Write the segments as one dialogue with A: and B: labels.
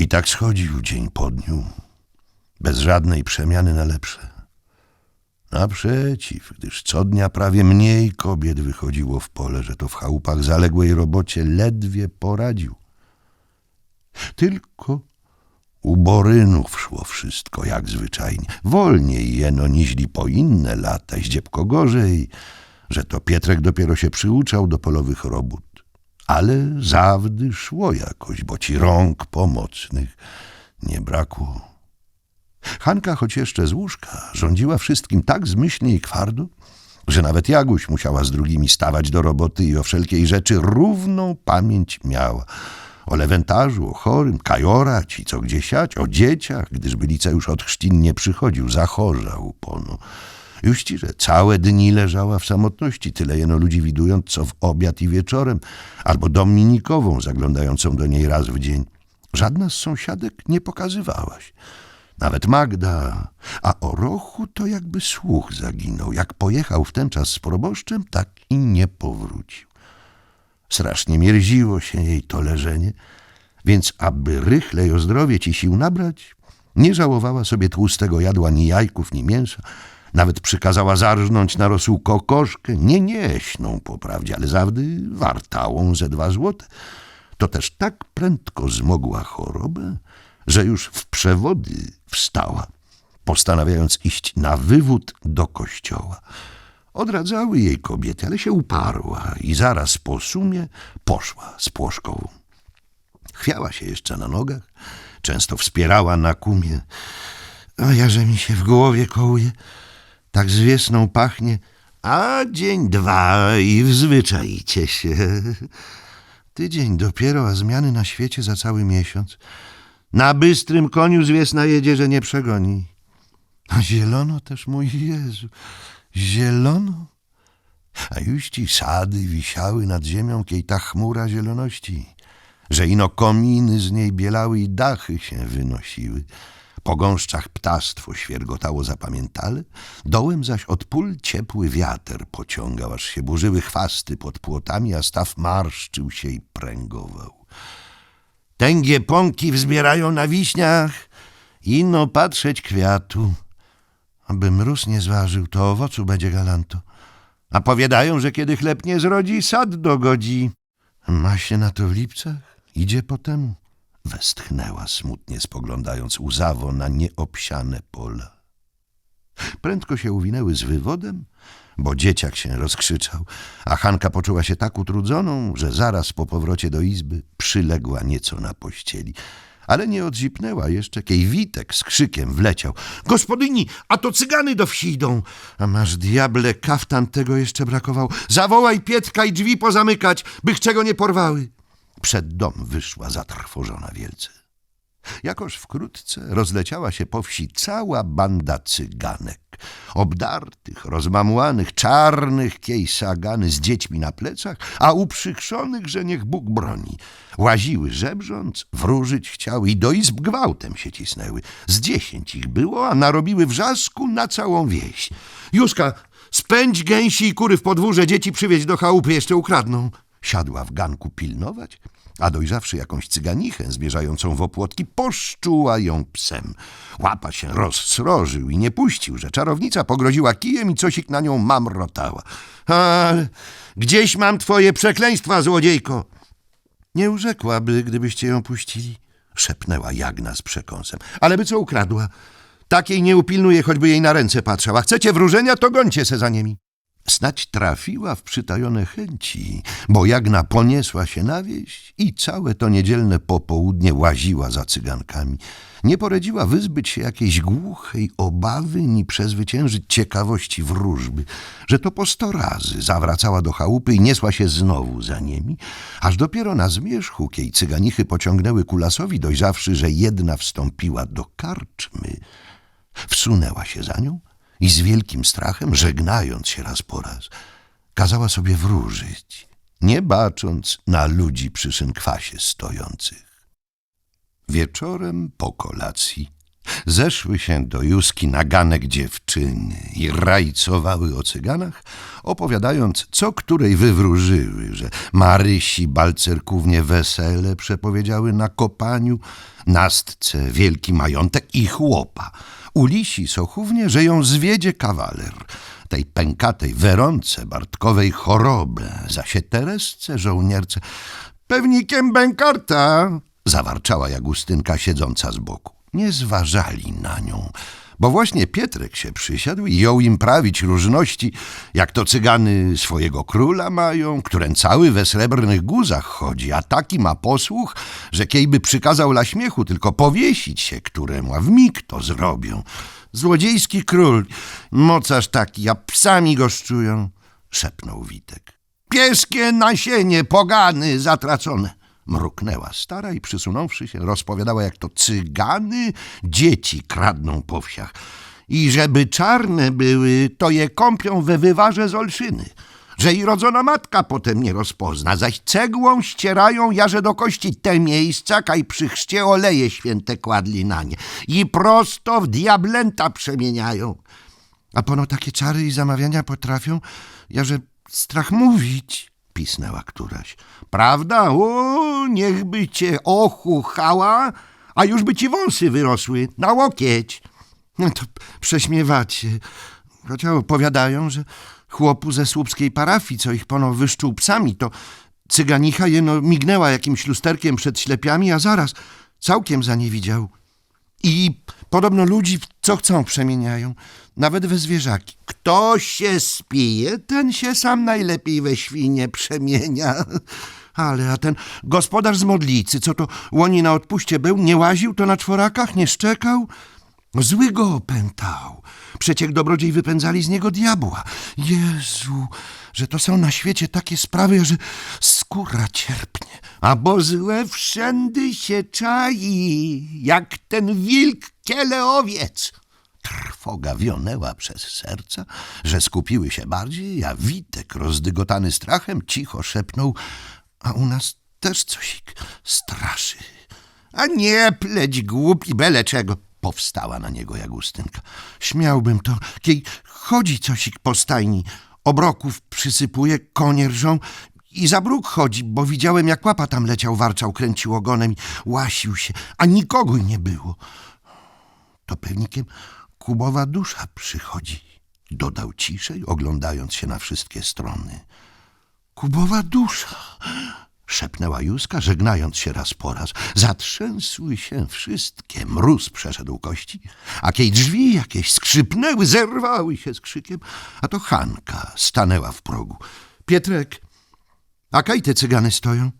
A: I tak schodził dzień po dniu, bez żadnej przemiany na lepsze. Naprzeciw, gdyż co dnia prawie mniej kobiet wychodziło w pole, że to w chałupach zaległej robocie ledwie poradził. Tylko u Borynów szło wszystko jak zwyczajnie. Wolniej jeno niźli po inne lata, ździebko gorzej, że to Pietrek dopiero się przyuczał do polowych robót. Ale zawdy szło jakoś, bo ci rąk pomocnych nie brakło. Hanka, choć jeszcze z łóżka, rządziła wszystkim tak zmyślnie i kwardo, że nawet Jaguś musiała z drugimi stawać do roboty i o wszelkiej rzeczy równą pamięć miała. O lewentarzu, o chorym, kajorać i co gdzie siać, o dzieciach, gdyż bylica już od chrzcin nie przychodził, zachorzał pono. Juści, że całe dni leżała w samotności, tyle jeno ludzi widując, co w obiad i wieczorem, albo Dominikową zaglądającą do niej raz w dzień. Żadna z sąsiadek nie pokazywałaś. Nawet Magda, a o Rochu to jakby słuch zaginął. Jak pojechał w ten czas z proboszczem, tak i nie powrócił. Strasznie mierziło się jej to leżenie, więc aby rychlej o zdrowie ci sił nabrać, nie żałowała sobie tłustego jadła ni jajków, ni mięsa. Nawet przykazała zarżnąć na rosół kokoszkę, nie nieśną po prawdzie, ale zawdy wartałą ze dwa złote. To też tak prędko zmogła chorobę, że już w przewody wstała, postanawiając iść na wywód do kościoła. Odradzały jej kobiety, ale się uparła i zaraz po sumie poszła z płoszkową. Chwiała się jeszcze na nogach, często wspierała na kumie. A ja, mi się w głowie kołuje, tak zwiesną pachnie, a dzień dwa i wzwyczaicie się. Tydzień dopiero, a zmiany na świecie za cały miesiąc. Na bystrym koniu zwies najedzie, że nie przegoni. A zielono też, mój Jezu, zielono. A już ci sady wisiały nad ziemią, kiej ta chmura zieloności, że ino kominy z niej bielały i dachy się wynosiły. Po gąszczach ptactwo świergotało zapamiętale, dołem zaś od pól ciepły wiater pociągał, aż się burzyły chwasty pod płotami, a staw marszczył się i pręgował. Tęgie pąki wzbierają na wiśniach, ino patrzeć kwiatu. Aby mróz nie zważył, to owocu będzie galanto. A powiadają, że kiedy chleb nie zrodzi, sad dogodzi. Ma się na to w lipcach? Idzie potem? Westchnęła smutnie, spoglądając łzawo na nieobsiane pola. Prędko się uwinęły z wywodem, bo dzieciak się rozkrzyczał, a Hanka poczuła się tak utrudzoną, że zaraz po powrocie do izby przyległa nieco na pościeli. Ale nie odzipnęła jeszcze, kiej Witek z krzykiem wleciał. Gospodyni, a to cygany do wsi idą. A masz diable, kaftan tego jeszcze brakował. Zawołaj Pietka i drzwi pozamykać, by czego nie porwały. Przed dom wyszła zatrwożona wielce. Jakoż wkrótce rozleciała się po wsi cała banda cyganek, obdartych, rozmamłanych, czarnych kiejsagany z dziećmi na plecach, a uprzykrzonych, że niech Bóg broni. Łaziły żebrząc, wróżyć chciały i do izb gwałtem się cisnęły. Z dziesięć ich było, a narobiły wrzasku na całą wieś. Juska, spędź gęsi i kury w podwórze, dzieci przywieźć do chałupy, jeszcze ukradną. Siadła w ganku pilnować, a dojrzawszy jakąś cyganichę zmierzającą w opłotki, poszczuła ją psem. Łapa się rozsrożył i nie puścił, że czarownica pogroziła kijem i cosik na nią mamrotała. Gdzieś mam twoje przekleństwa, złodziejko! Nie urzekłaby, gdybyście ją puścili, szepnęła Jagna z przekąsem. Ale by co ukradła? Takiej nie upilnuje, choćby jej na ręce patrzała. Chcecie wróżenia, to gońcie se za nimi. Snać trafiła w przytajone chęci, bo Jagna poniesła się na wieś i całe to niedzielne popołudnie łaziła za cygankami. Nie poradziła wyzbyć się jakiejś głuchej obawy, ni przezwyciężyć ciekawości wróżby, że to po sto razy zawracała do chałupy i niesła się znowu za nimi, aż dopiero na zmierzchu, kiej cyganichy pociągnęły kulasowi, dojrzawszy, że jedna wstąpiła do karczmy, wsunęła się za nią, i z wielkim strachem, żegnając się raz po raz, kazała sobie wróżyć, nie bacząc na ludzi przy szynkwasie stojących. Wieczorem po kolacji Zeszły się do Juski na ganek dziewczyny i rajcowały o cyganach, opowiadając, co której wywróżyły, że Marysi Balcerkównie wesele przepowiedziały na kopaniu, nastce wielki majątek i chłopa. U Lisi Sochównie, że ją zwiedzie kawaler, tej pękatej Weronce Bartkowej chorobę, zasie Teresce żołnierce. Pewnikiem bękarta, zawarczała Jagustynka siedząca z boku. Nie zważali na nią, bo właśnie Pietrek się przysiadł i jął im prawić różności, jak to cygany swojego króla mają, którym cały we srebrnych guzach chodzi, a taki ma posłuch, że kiejby przykazał dla śmiechu tylko powiesić się któremu, a w mig to zrobią. Złodziejski król, mocarz taki, a psami goszczują, szepnął Witek. Pieskie nasienie, pogany zatracone. Mruknęła stara i przysunąwszy się, rozpowiadała, jak to cygany dzieci kradną po wsiach. I żeby czarne były, to je kąpią we wywarze z olszyny. Że i rodzona matka potem nie rozpozna, zaś cegłą ścierają jarze do kości te miejsca, kaj przy chrzcie oleje święte kładli na nie. I prosto w diablęta przemieniają. A pono takie czary i zamawiania potrafią, ja że strach mówić, pisnęła któraś. Prawda? O, niechby cię ochuchała, a już by ci wąsy wyrosły na łokieć. No to prześmiewacie. Chociaż opowiadają, że chłopu ze słupskiej parafii, co ich pono wyszczuł psami, to cyganicha jeno mignęła jakimś lusterkiem przed ślepiami, a zaraz całkiem za nie widział. I podobno ludzi co chcą przemieniają, nawet we zwierzaki. Kto się spije, ten się sam najlepiej we świnie przemienia. Ale a ten gospodarz z modlicy, co to łoni na odpuście był, nie łaził to na czworakach, nie szczekał? Zły go opętał. Przeciek dobrodziej wypędzali z niego diabła. Jezu, że to są na świecie takie sprawy, że skóra cierpnie. A bo złe wszędy się czai, jak ten wilk kiele owiec. Trwoga wionęła przez serca, że skupiły się bardziej, a Witek, rozdygotany strachem, cicho szepnął, a u nas też coś straszy. A nie pleć głupi bele czego. Powstała na niego Jagustynka. Śmiałbym to, kiej chodzi cosik po stajni, obroków przysypuje, konie rżą i za bruk chodzi, bo widziałem jak łapa tam leciał, warczał, kręcił ogonem i łasił się, a nikogo nie było. To pewnikiem Kubowa dusza przychodzi, dodał ciszej, oglądając się na wszystkie strony. Kubowa dusza, szepnęła Józka, żegnając się raz po raz. Zatrzęsły się wszystkie, mróz przeszedł kości, a drzwi jakieś skrzypnęły, zerwały się z krzykiem, a to Hanka stanęła w progu. Pietrek, a kaj te cygany stoją?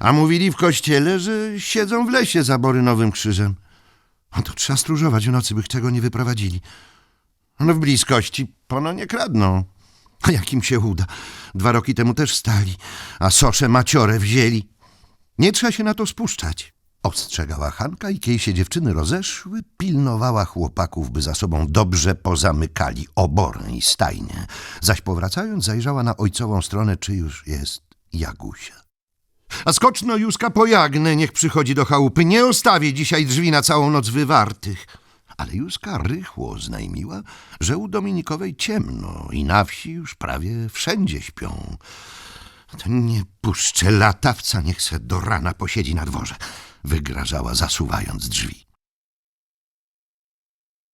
A: A mówili w kościele, że siedzą w lesie za Borynowym Krzyżem. A to trzeba stróżować w nocy, by czego nie wyprowadzili. No w bliskości pono nie kradną. A jak im się uda? Dwa roki temu też stali, a sosze maciore wzięli. Nie trzeba się na to spuszczać. Ostrzegała Hanka i kiedy się dziewczyny rozeszły, pilnowała chłopaków, by za sobą dobrze pozamykali oborę i stajnię. Zaś powracając, zajrzała na ojcową stronę, czy już jest Jagusia. A skoczno Józka pojagnę, niech przychodzi do chałupy. Nie ostawię dzisiaj drzwi na całą noc wywartych. Ale Józka rychło oznajmiła, że u Dominikowej ciemno i na wsi już prawie wszędzie śpią. To nie puszczę latawca, niech se do rana posiedzi na dworze, wygrażała zasuwając drzwi.